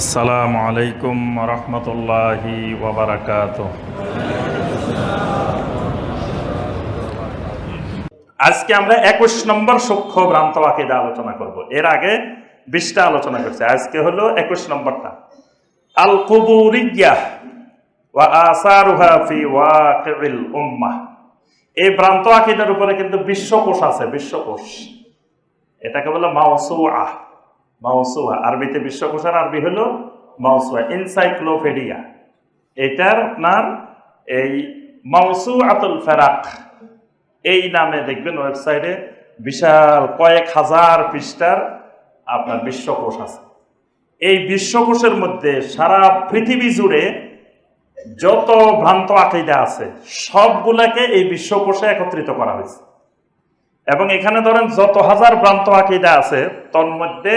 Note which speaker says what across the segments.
Speaker 1: আসসালামু আলাইকুম রহমতুল্লাহি ওবরাকাত আজকে আমরা একুশ নম্বর সূক্ষ্ম ভ্রান্ত আকিদা আলোচনা করব। এর আগে বিশটা আলোচনা করছে। আজকে হলো একুশ নম্বরটা। আল কুবুরিয়া ওয়া আসারুহা ফি উম্মাহ এই ভ্রান্ত আকিদার উপরে কিন্তু বিশ্বকোষ আছে, বিশ্বকোষ। এটাকে বলে মাওসুআ। মাওসুয়া। আরবিতে বিশ্বকোষের আরবি হলো মাওসুয়া ইনসাইক্লোপিডিয়া এটার আপনার এই মাউসু আতুল ফেরাক, এই নামে দেখবেন ওয়েবসাইটে বিশাল কয়েক হাজার পৃষ্ঠার আপনার বিশ্বকোষ আছে। এই বিশ্বকোষের মধ্যে সারা পৃথিবী জুড়ে যত ভ্রান্ত আকিদা আছে, সবগুলাকে এই বিশ্বকোষে একত্রিত করা হয়েছে। এবং এখানে ধরেন যত হাজার ভ্রান্ত আকিদা আছে, তন্মধ্যে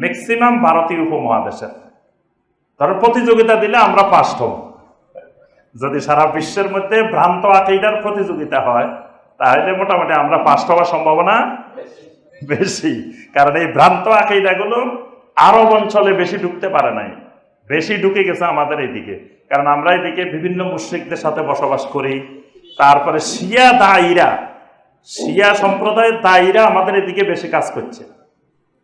Speaker 1: ম্যাক্সিমাম ভারতীয় উপমহাদেশের। ধরেন প্রতিযোগিতা দিলে আমরা ফার্স্ট হব। যদি সারা বিশ্বের মধ্যে ভ্রান্ত আকিদার প্রতিযোগিতা হয় তাহলে মোটামুটি আমরা ফার্স্ট হওয়ার সম্ভাবনা বেশি। কারণ এই ভ্রান্ত আকিদাগুলো আরব অঞ্চলে বেশি ঢুকতে পারে নাই। বেশি ঢুকে গেছে আমাদের এইদিকে কারণ আমরা এদিকে বিভিন্ন মুশ্রিকদের সাথে বসবাস করি। তারপরে শিয়া দায়ীরা শিয়া সম্প্রদায়ের দায়ীরা আমাদের এদিকে বেশি কাজ করছে।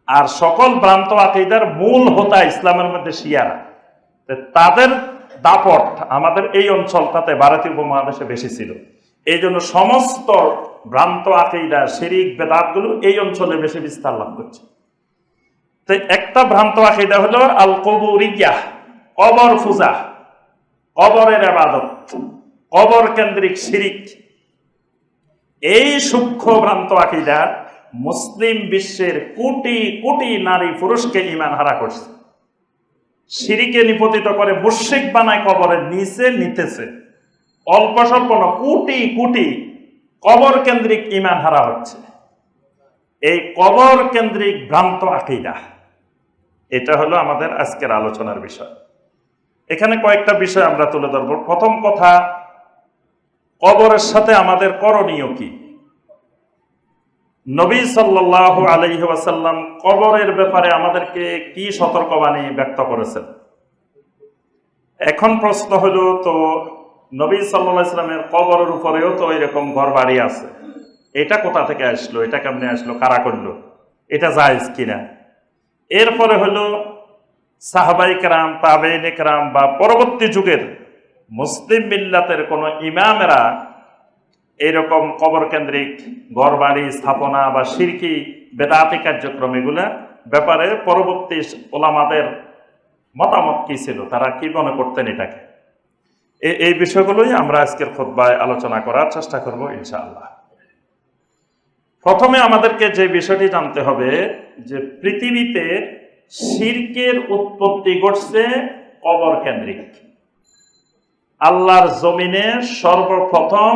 Speaker 1: আর সকল ভ্রান্ত আকিদার মূল হোতা ইসলামের মধ্যে শিয়ারা। তাদের দাপট আমাদের এই অঞ্চলটাতে ভারতীয় উপমহাদেশে বেশি ছিল। এই জন্য সমস্ত ভ্রান্ত আকিদা, শিরিক, বেদাতগুলো এই অঞ্চলে বেশি বিস্তার লাভ করছে। তো একটা ভ্রান্ত আকিদা হলো আল কবুরিয়া কবর পূজা কবরের আবাদত, কবর কেন্দ্রিক শিরিক। এই সূক্ষ্ম ভ্রান্ত আকিদা মুসলিম বিশ্বের কোটি কোটি নারী পুরুষকে ইমান হারা করছে। সিঁড়িকে নিপতিত করে মুশ্রিক বানায় কবরের নিচে নিতেছে। অল্প স্বল্প কোটি কোটি কবর কেন্দ্রিক ইমান হারা হচ্ছে। এই কবর কেন্দ্রিক ভ্রান্ত আকিদা, এটা হলো আমাদের আজকের আলোচনার বিষয়। এখানে কয়েকটা বিষয় আমরা তুলে ধরব। প্রথম কথা, কবরের সাথে আমাদের করণীয় কি? নবী সাল্লাহ আলহি ওয়াসাল্লাম কবরের ব্যাপারে আমাদেরকে কি সতর্কবাণী ব্যক্ত করেছেন? এখন প্রশ্ন হলো, তো নবী সাল্লাহ ইসলামের কবরের উপরেও তো এরকম ঘর বাড়ি আছে। এটা কোথা থেকে আসলো? এটা কেমনে আসলো? কারা করল? এটা জায়েজ কিনা? এরপরে হলো, সাহাবাই কেরাম কেরাম বা পরবর্তী যুগের মুসলিম মিল্লাতের কোনো ইমামেরা এইরকম কবর কেন্দ্রিক ঘর বাড়ি স্থাপনা বা সিরকি, বেদাতি কার্যক্রম এগুলা ব্যাপারে পরবর্তী ওলামাদের মতামত কি ছিল? তারা কি মনে করতেন এটাকে? এই বিষয়গুলোই আমরা আজকের খোদ্বায় আলোচনা করার চেষ্টা করব ইনশাআল্লাহ। প্রথমে আমাদেরকে যে বিষয়টি জানতে হবে যে পৃথিবীতে শিরকের উৎপত্তি ঘটছে কবর কেন্দ্রিক আল্লাহর জমিনে সর্বপ্রথম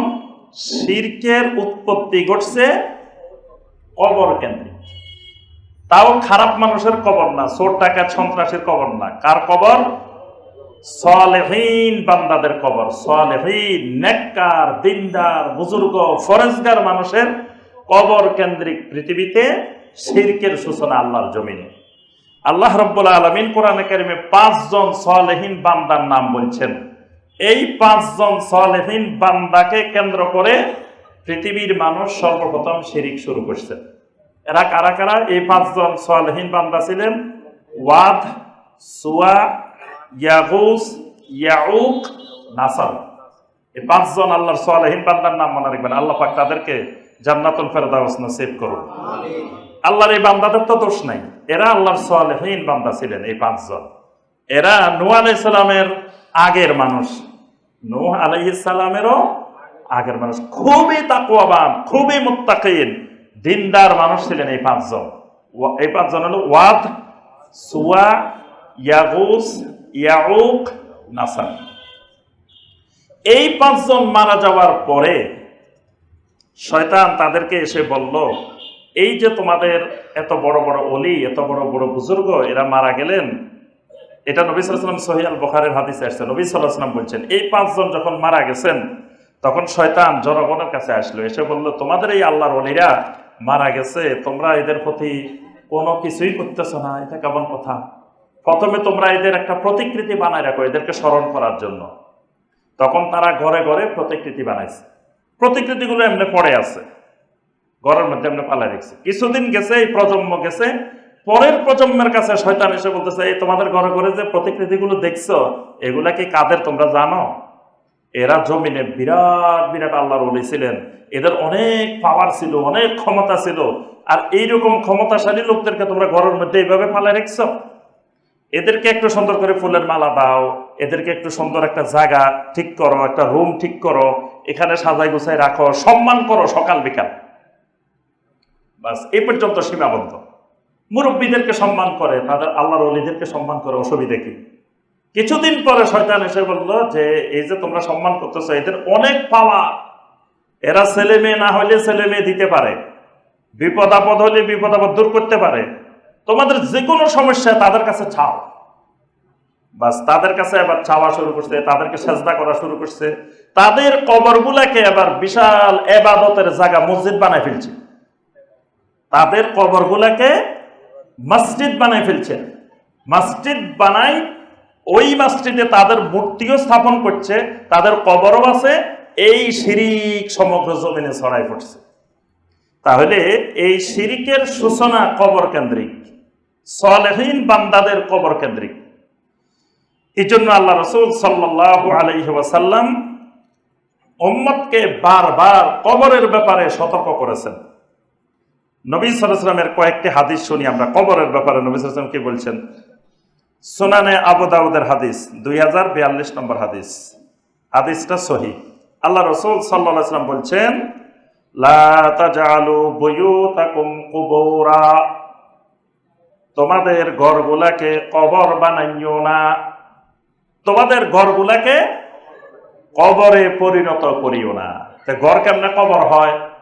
Speaker 1: শিরকের উৎপত্তি ঘটছে কবর কেন্দ্রিক তাও খারাপ মানুষের কবর না, চোর টাকা সন্ত্রাসীর কবর না। কার কবর? সালেহীন বান্দাদের কবর। সালেহীন, নেককার, দিনদার, বুজুর্গ, ফরেজগার মানুষের কবর কেন্দ্রিক পৃথিবীতে শিরকের সূচনা আল্লাহর জমিনে। আল্লাহ রব্বুল আলমিন কোরআনে কারিমে পাঁচজন সালেহীন বান্দার নাম বলছেন। এই পাঁচজন সালেহীন বান্দাকে কেন্দ্র করে পৃথিবীর মানুষ সর্বপ্রথম শিরিক শুরু করছে। এরা কারা কারা? এই পাঁচজন সালেহীন বান্দা ছিলেন ওয়াদ, সুয়া, ইয়াগুস, ইয়াউক, নাসার। এই পাঁচজন আল্লাহর সালেহীন বান্দার নাম মনে রাখবেন। আল্লাহ পাক তাদেরকে জান্নাতুল ফেরদাউস নসিব করুন। আল্লাহর এই বান্দাদের তো দোষ নাই। এরা আল্লাহর সালেহীন বান্দা ছিলেন এই পাঁচজন। এরা নূহ আলাইহিস সালামের আগের মানুষ। নূহ আলাইহিস সালামেরও আগের মানুষ। খুবই তাকওয়াবান, খুবই মুত্তাকিন, দিনদার মানুষ ছিলেন এই পাঁচজন। এই পাঁচজন হলো ওয়াদ, সুয়া, ইয়াগুস, ইয়াউক, নাসার। এই পাঁচজন মারা যাওয়ার পরে শয়তান তাদেরকে এসে বলল, এই যে তোমাদের এত বড় বড় অলি, এত বড় বড় বুজুর্গ, এরা মারা গেলেন এটা নবী সাল্লাম সহিয়াল বখারের হাদিসে আসছে। নবী সাল্লাহাম বলছেন, এই পাঁচজন যখন মারা গেছেন, তখন শয়তান জনগণের কাছে আসলো। এসে বলল, তোমাদের এই আল্লাহর অলিরা মারা গেছে, তোমরা এদের প্রতি কোনো কিছুই করতেছ না, এটা কেমন কথা? প্রথমে তোমরা এদের একটা প্রতিকৃতি বানায় রাখো, এদেরকে স্মরণ করার জন্য। তখন তারা ঘরে ঘরে প্রতিকৃতি বানাইছে। প্রতিকৃতিগুলো এমনি পড়ে আছে, ঘরের মধ্যে এমনি পালা রেখেছে। কিছুদিন গেছে, এই প্রজন্ম গেছে পরের প্রজন্মের কাছে শয়তান এসে বলতেছে, এই তোমাদের ঘরে ঘরে যে প্রতিকৃতিগুলো দেখছ, এগুলা কি কাদের তোমরা জানো? এরা জমিনে বিরাট বিরাট আল্লাহর ওলি ছিলেন। এদের অনেক পাওয়ার ছিল, অনেক ক্ষমতা ছিল। আর এইরকম ক্ষমতাশালী লোকদেরকে তোমরা ঘরের মধ্যে এইভাবে পালা রেখছো? এদেরকে একটু সুন্দর করে ফুলের মালা দাও, এদেরকে একটু সুন্দর একটা জায়গা ঠিক করো, একটা রুম ঠিক করো, এখানে সাজাই গুছাই রাখো, সম্মান করো সকাল বিকাল। বাস, এই পর্যন্ত সীমাবদ্ধ। মুরব্বীদেরকে সম্মান করে, তাদের আল্লাহর অলিদেরকে সম্মান করে, অসুবিধা কি? কিছুদিন পরে শয়তান এসে বলল যে, এই যে তোমরা সম্মান করতেছ, এদের অনেক পাওয়া এরা ছেলে মেয়ে না হলে ছেলে মেয়ে দিতে পারে। বিপদ আপদ হলে বিপদ আপদ দূর করতে পারে। তোমাদের যে কোনো সমস্যা তাদের কাছে ছাও বাস তাদের কাছে এবার চাওয়া শুরু করছে, তাদেরকে সেজদা করা শুরু করছে। তাদের কবরগুলাকে এবার বিশাল এবাদতের জায়গা মসজিদ বানায় ফেলছে। তাদের কবরগুলাকে মসজিদ বানায় ফেলছে মসজিদ বানায় ওই মসজিদে তাদের মূর্তিও স্থাপন করছে, তাদের কবরও আছে, এই শিরিক সমগ্র জমিনে ছড়াই পড়ছে। তাহলে এই শিরিকের সূচনা কবর কেন্দ্রিক, সলেহীন বান্দাদের কবর কেন্দ্রিক। এই জন্য আল্লাহ রসুল সাল্লাহ আলহি ওম্মদকে বারবার কবরের ব্যাপারে সতর্ক করেছেন। নবী সালামের কয়েকটি হাদিস শুনি আমরা। কবরের ব্যাপারে নবী সালাম কি বলছেন? সোনানে আবু দাউদের হাদিস দুই হাজার বিয়াল্লিশ নম্বর হাদিস। হাদিসটা সহি। আল্লাহ রসুল সাল্লাহ সাল্লাম বলছেন তোমাদের ঘরগুলাকে কবর বানাইও না। তোমাদের ঘরগুলাকে কবরে পরিণত করিও না। ঘর কেমনে কবর হ্যাঁ,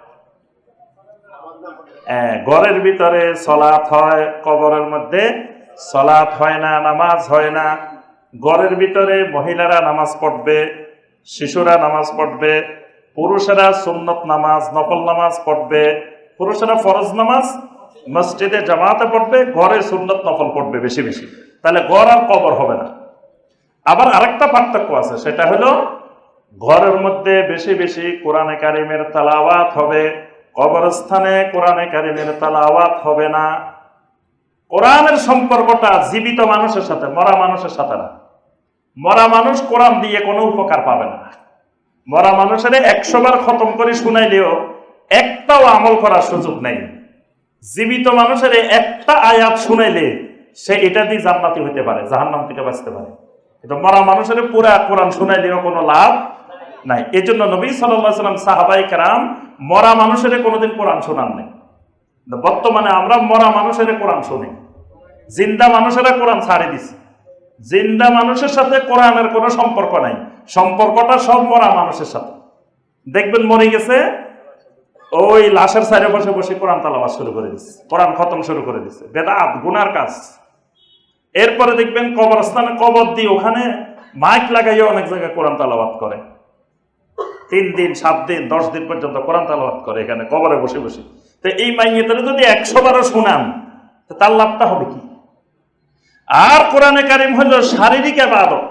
Speaker 1: ঘরের ভিতরে সলাৎ হয়, কবরের মধ্যে সলাৎ হয় না, নামাজ হয় না। ঘরের ভিতরে মহিলারা নামাজ পড়বে, শিশুরা নামাজ পড়বে, পুরুষেরা সুন্নত নামাজ নকল নামাজ পড়বে, পুরুষেরা ফরজ নামাজ, মসজিদে জামাতে পড়বে, ঘরে সুন্নত নফল পড়বে বেশি বেশি। তাহলে ঘর আর কবর হবে না। আবার আরেকটা পার্থক্য আছে, সেটা হলো ঘরের মধ্যে বেশি বেশি কোরআনে কারিমের তালাওয়াত হবে। কবরস্থানে কোরআনে কারিমের তালাওয়াত হবে না। কোরআনের সম্পর্কটা জীবিত মানুষের সাথে, মরা মানুষের সাথে না। মরা মানুষ কোরআন দিয়ে কোনো উপকার পাবে না। মরা মানুষের একশো বার খতম করে শুনাইলেও একটাও আমল করার সুযোগ নেই। জীবিত মানুষের একটা আয়াত শুনাইলে সে এটা দিয়ে জান্নাতি হইতে পারে, জাহান্নাম থেকে বাঁচতে পারে। কিন্তু মরা মানুষের পুরা কোরআন শুনাইলেও কোনো লাভ নাই। এজন্য নবী সাল্লাম সাহাবাই কেরাম মরা মানুষের কোনোদিন কোরআন শোনান নেই। বর্তমানে আমরা মরা মানুষের কোরআন শুনি। জিন্দা মানুষেরা কোরআন ছাড়ে দিছে। জিন্দা মানুষের সাথে কোরআনের কোনো সম্পর্ক নাই। সম্পর্কটা সব মরা মানুষের সাথে। দেখবেন মরে গেছে, ওই লাশের সাইডে বসে বসে কোরআন তালাবাস শুরু করে দিচ্ছে কোরআন খতম শুরু করে দিচ্ছে বেদাত, গুনার কাজ। এরপরে দেখবেন কবরস্থানে কবর দিয়ে ওখানে মাইক লাগাইয়ে অনেক জায়গায় কোরআন তালাবাদ করে। তিন দিন, সাত দিন, দশ দিন পর্যন্ত কোরআন তালাবাদ করে এখানে কবরে বসে বসে। তো এই মাইয়েদের যদি একশো বারো শুনান, তো তার লাভটা হবে কি? আর কোরআনে কারিম হলো শারীরিক আবাদত।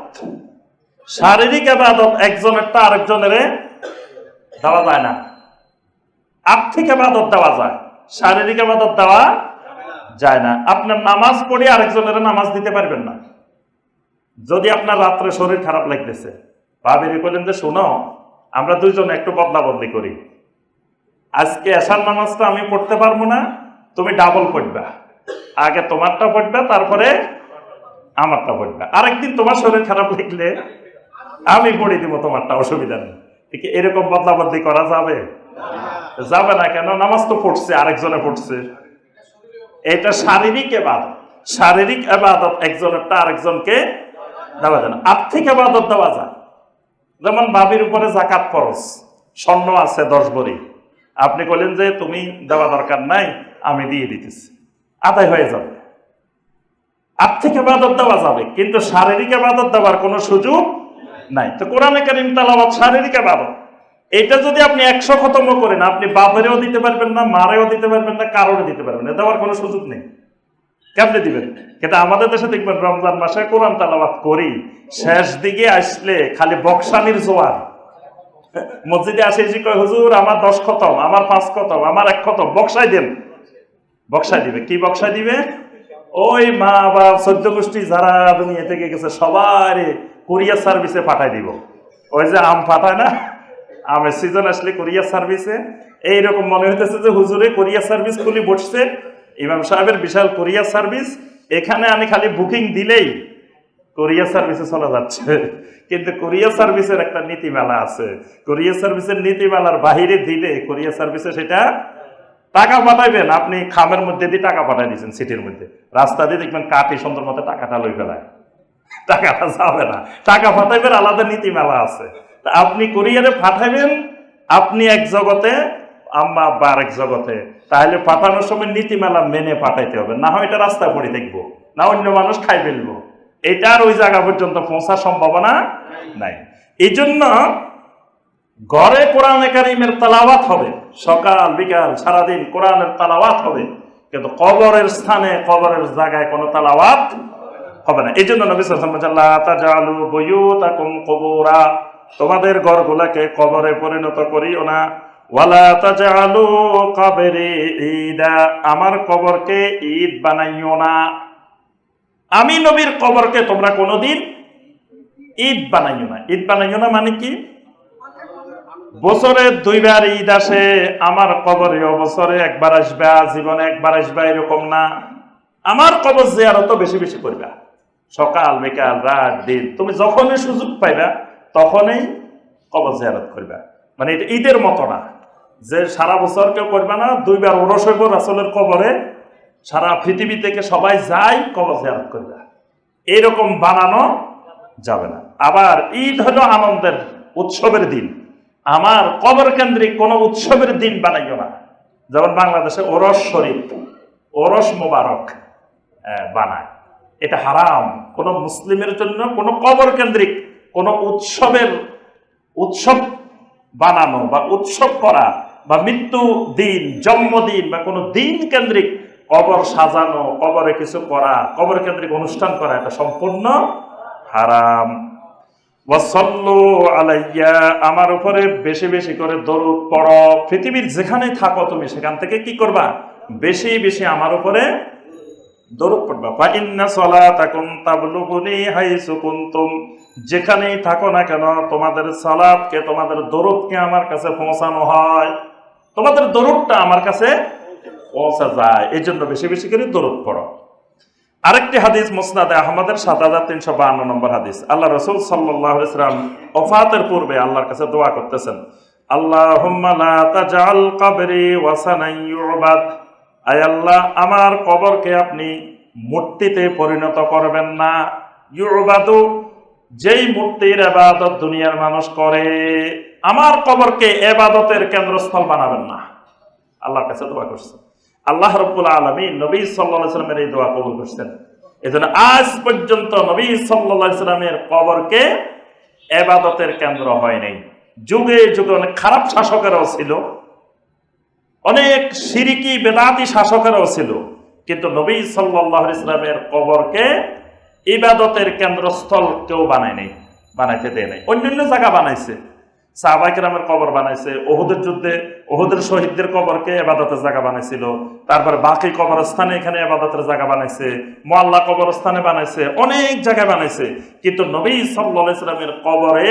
Speaker 1: শারীরিক আবাদত একজনেরটা আরেকজনের দেওয়া যায় না। আর্থিক আবাদত দেওয়া যায়, শারীরিক আবাদত দেওয়া যায় না। আপনার নামাজ পড়ে আরেকজনের নামাজ দিতে পারবেন না। যদি আপনার রাত্রে শরীর খারাপ লাগতেছে ভাবিরি বললেন যে, শোনো আমরা দুইজন একটু বদলা বদলি করি। আজকে এসার নামাজটা আমি পড়তে পারব না, তুমি ডাবল পড়বা। আগে তোমারটা পড়বা, তারপরে আমারটা পড়বা। আরেকদিন তোমার শরীর খারাপ লাগলে আমি পড়ে দিব তোমারটা, অসুবিধা নেই। এরকম বদলা বদলি করা যাবে? যাবে না কেন? নামাজ তো পড়ছে, আরেকজনে পড়ছে। এটা শারীরিক এবাদত। শারীরিক এবাদত একজনেরটা আরেকজনকে দেওয়া যায় না। আর্থিক এবাদত দেওয়া যায়। যেমন বাবির উপরে জাকাত খরচ স্বর্ণ আছে দশ ভরি আপনি বলেন যে তুমি দেওয়া দরকার নাই, আমি দিয়ে দিতেছি। আদায় হয়ে যাবে। আর্থিক আবাদত দেওয়া যাবে, কিন্তু শারীরিক আবাদত দেওয়ার কোনো সুযোগ নাই। তো কোরআনে কারিম তালাবাদ শারীরিক আবাদত এটা যদি আপনি একশো খতম করেন, আপনি বাপেরও দিতে পারবেন না, মারেও দিতে পারবেন না, কারোরও দিতে পারবেন না, দেওয়ার কোনো সুযোগ নেই। কেমনে দিবেন? কিন্তু আমাদের দেশে দেখবেন রমজান মাসে কোরআন তালাবাত করি, শেষ দিকে আসলে খালি বক্সানির জোয়ার। মসজিদে আসে এসে কয়, হুজুর, আমার দশ খতম, আমার পাঁচ খতম, আমার এক খতম বক্সাই দেন। বক্সাই দিবে। কি বক্সাই দিবে? ওই মা বাপ সদ্য গোষ্ঠী যারা দুনিয়া থেকে গেছে, সবার কুরিয়ার সার্ভিসে পাঠাই দিব। ওই যে আম পাঠায় না? আমের সিজন আসলে কুরিয়ার সার্ভিসে। এইরকম মনে হইতেছে যে হুজুরে কুরিয়ার সার্ভিস খুলি বসছে ইমাম সাহেবের বিশাল কুরিয়ার সার্ভিস, এখানে আমি খালি বুকিং দিলেই কোরিয়ার সার্ভিসে চলে যাচ্ছে। কিন্তু কোরিয়ার সার্ভিসের একটা নীতিমালা আছে। কোরিয়ার সার্ভিসের নীতিমালার বাহিরে দিলে কোরিয়ার সার্ভিসে সেটা টাকা পাঠাইবেন। আপনি খামের মধ্যে দিয়ে টাকা পাঠাই দিয়েছেন, সিটির মধ্যে। রাস্তা দিয়ে দেখবেন কাটি সুন্দর মতো টাকাটা লই ফেলায়। টাকাটা যাবে না। টাকা পাঠাইবেন আলাদা নীতিমালা আছে। তা আপনি কোরিয়ারে পাঠাইবেন, আপনি এক জগতে, আম্মা আব্বা আরেক জগতে। তাহলে পাঠানোর সময় নীতিমালা মেনে পাঠাইতে হবে। না হয় এটা রাস্তা পড়ে দেখব, না অন্য মানুষ খাই ফেলব। এটার ওই জায়গা পর্যন্ত পৌঁছার সম্ভাবনা নাই। এই জন্য ঘরে কোরআনে কারিমের তালাওয়াত হবে। সকাল, বিকাল, সারাদিন কোরআনের তালাওয়াত হবে। কিন্তু কবরের স্থানে, কবরের জায়গায় কোনো তালাওয়াত হবে না। এই জন্য নবী তোমাদের ঘরগুলাকে কবরে পরিণত করিও না। আমার কবরকে ঈদ বানাইও না। আমি নবীর কবরকে তোমরা কোনোদিন ঈদ বানাইও না। ঈদ বানাইও না মানে কি? বছরে দুইবার ঈদ আসে, আমার কবরে বছরে একবার আসবে, জীবনে একবার আসবে, এরকম না। আমার কবর জিয়ারত বেশি বেশি করবা। সকাল, বিকাল, রাত, দিন, তুমি যখনই সুযোগ পাইবা, তখনই কবর জিয়ারত করবা। মানে এটা ঈদের মতো না। যে সারা বছর কেউ করবে না, দুইবার ওরস হইব রাসলের কবরে, সারা পৃথিবী থেকে সবাই যায় কবর জিয়ারত করবে। এরকম বানানো যাবে না। আবার ঈদ হলো আনন্দের উৎসবের দিন। আমার কবর কেন্দ্রিক কোনো উৎসবের দিন বানাইও না। যেমন বাংলাদেশে ওরস শরীফ, ওরস মোবারক বানায়। এটা হারাম। কোন মুসলিমের জন্য কোন কবর কেন্দ্রিক কোন উৎসবের, উৎসব বানানো বা উৎসব করা বা মৃত্যু দিন, জন্মদিন বা কোনো দিন কেন্দ্রিক কবর সাজানো, কবরে কিছু করা, কবর কেন্দ্রিক অনুষ্ঠান করা, এটা সম্পূর্ণ হারাম। আলাইয়া, আমার উপরে বেশি বেশি করে দরুদ পড়ো। পৃথিবীর যেখানে থাকো তুমি, সেখান থেকে কি করবা? বেশি বেশি আমার উপরে দরুদ পড়বা। ফা ইন্না সালাতাকুম তাবলুগুনি হাইসু কুনতুম। যেখানেই থাকো না কেন, তোমাদের সালাতকে তোমাদের দরুদকে আমার কাছে পৌঁছানো হয়। তোমাদের দরুদটা আমার কাছে পৌঁছা যায়। এই জন্য বেশি বেশি করে দরুদ পড়ো। আরেকটি হাদিস মুসনাদে আহমদের সাত হাজার তিনশো বাহান্ন নম্বর হাদিস। আল্লাহ রসুল সাল্লাহ ইসলাম ওফাতের পূর্বে আল্লাহর কাছে দোয়া করতেছেন আল্লাহ, আমার কবরকে আপনি মূর্তিতে পরিণত করবেন না। ইউবাদু যেই মূর্তির এবাদত দুনিয়ার মানুষ করে, আমার কবরকে এবাদতের কেন্দ্রস্থল বানাবেন না। আল্লাহর কাছে দোয়া করছে। আল্লাহ রব্বুল আলমী নবী সাল্লা সাল্লামের এই দোয়া কবুল করছেন। জন্য আজ পর্যন্ত নবী সাল্লা সাল্লামের কবরকে এবাদতের কেন্দ্র হয় নাই। যুগে যুগে অনেক খারাপ শাসকেরাও ছিল, অনেক সিরিকি বেদাতি শাসকেরাও ছিল। কিন্তু নবী সাল্লাহ ইসলামের কবরকে ইবাদতের কেন্দ্রস্থল কেউ বানায় নাই, বানাইতে দেয় নাই। অন্যান্য জায়গা বানাইছে। সাহবাইকেরামের কবর বানাইছে, ওহুদের যুদ্ধে ওহুদের শহীদদের কবরকে এবাদতের জায়গা বানাইছিল, তারপর বাকি কবরস্থানে এখানে এবাদতের জায়গা বানাইছে, মোয়াল্লা কবরস্থানে বানাইছে, অনেক জায়গা বানাইছে। কিন্তু নবী ইসলামের কবরে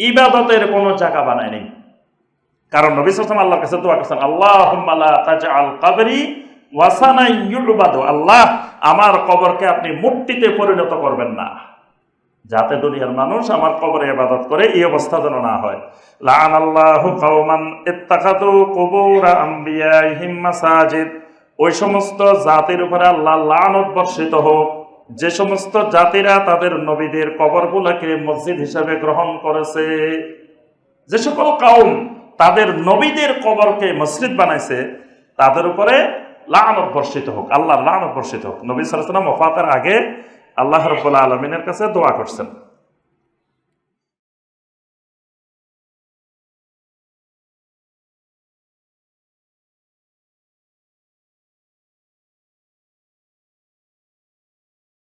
Speaker 1: ইবাদতের কোনো জায়গা বানায় নেই। কারণ নবী সাল্লাম আল্লাহর কাছে দোয়া করছেন আল্লাহ তাজআল কাবরি আল্লাহ আমার কবরকে আপনি মূর্তিতে পরিণত করবেন না। যাতে দুনিয়ার মানুষ আমার কবরে ইবাদত করে এই অবস্থা যেন না হয়। ওই সমস্ত জাতির উপরে আল্লাহ হোক। যে সমস্ত জাতিরা তাদের নবীদের কবরগুলোকে মসজিদ হিসাবে গ্রহণ করেছে। যে সকল কাউম তাদের নবীদের কবরকে মসজিদ বানাইছে, তাদের উপরে লানত বর্ষিত হোক, আল্লাহর লানত বর্ষিত হোক। নবী সালাম ওফাতের আগে আল্লাহ রব্বুল্লাহ আলমিনের কাছে দোয়া করছেন।